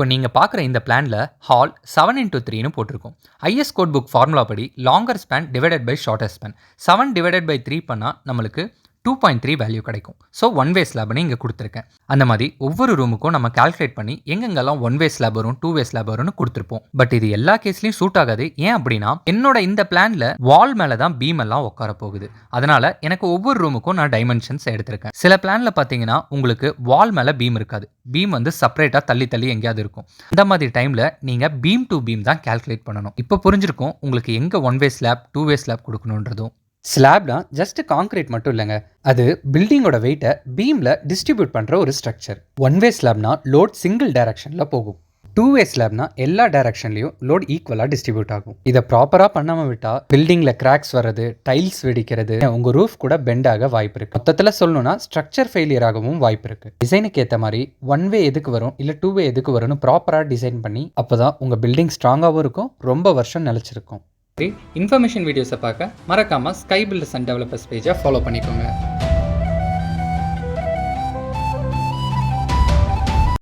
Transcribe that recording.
இப்போ நீங்கள் பார்க்குற இந்த பிளானில் ஹால் செவன் இன்டூ த்ரீன்னு போட்டிருக்கோம். ஐஎஸ் கோட் புக் ஃபார்முலா படி longer span divided by shorter span seven divided by three பண்ணால் நம்மளுக்கு டூ பாயிண்ட் த்ரீ வேல்யூ கிடைக்கும். ஸோ ஒன் வே ஸ்லாப்னு இங்கே கொடுத்துருக்கேன். அந்த மாதிரி ஒவ்வொரு ரூமுக்கும் நம்ம கால்குலேட் பண்ணி எங்கெங்கெல்லாம் ஒன் வே ஸ்லாப் வரும் டூ வே ஸ்லாப் வரும்னு கொடுத்துருப்போம். பட் இது எல்லா கேஸ்லையும் சூட் ஆகாது. ஏன் அப்படின்னா என்னோட இந்த பிளான்ல வால் மேலே தான் பீம் எல்லாம் உட்கார போகுது. அதனால எனக்கு ஒவ்வொரு ரூமுக்கும் நான் டைமென்ஷன்ஸ் எடுத்திருக்கேன். சில பிளான்ல பார்த்தீங்கன்னா உங்களுக்கு வால் மேலே பீம் இருக்காது. பீம் வந்து செப்பரேட்டாக தள்ளி தள்ளி எங்கேயாவது இருக்கும். இந்த மாதிரி டைமில் நீங்கள் பீம் டு பீம் தான் கால்குலேட் பண்ணணும். இப்போ புரிஞ்சிருக்கும் உங்களுக்கு எங்கே one way slab two way slab கொடுக்கணுன்றதும். ஸ்லாப்னா ஜஸ்ட் காங்க்ரீட் மட்டும் இல்லைங்க. அது பில்டிங்கோட வெயிட்டை பீமில் டிஸ்ட்ரிபியூட் பண்ணுற ஒரு ஸ்ட்ரக்சர் ஒன் வே ஸ்லாப்னா லோட் சிங்கிள் டைரக்ஷனில் போகும். டூ வே ஸ்லாப்னா எல்லா டைரக்ஷன்லையும் லோட் ஈக்குவலாக டிஸ்ட்ரிபியூட் ஆகும். இதை ப்ராப்பராக பண்ணாமல் விட்டால் பில்டிங்கில் கிராக்ஸ் வர்றது டைல்ஸ் வெடிக்கிறது உங்கள் ரூஃப் கூட பெண்ட் ஆக வாய்ப்பு இருக்குது மொத்தத்தில் சொல்லணும்னா ஸ்ட்ரக்சர் ஃபெயிலியர் ஆகவும் வாய்ப்பு இருக்குது டிசைனுக்கு ஏற்ற மாதிரி ஒன் வே எதுக்கு வரும் இல்லை டூ வே எதுக்கு வரும்னு ப்ராப்பராக டிசைன் பண்ணி அப்போ தான் உங்கள் பில்டிங் ஸ்ட்ராங்காகவும் இருக்கும் ரொம்ப வருஷம் நிலச்சிருக்கும். இன்ஃபர்மேஷன் வீடியோஸை பார்க்க மறக்காமல் ஸ்கை பில்டர்ஸ் அண்ட் டெவலப்பர்ஸ் பேஜை ஃபாலோ பண்ணிக்கோங்க.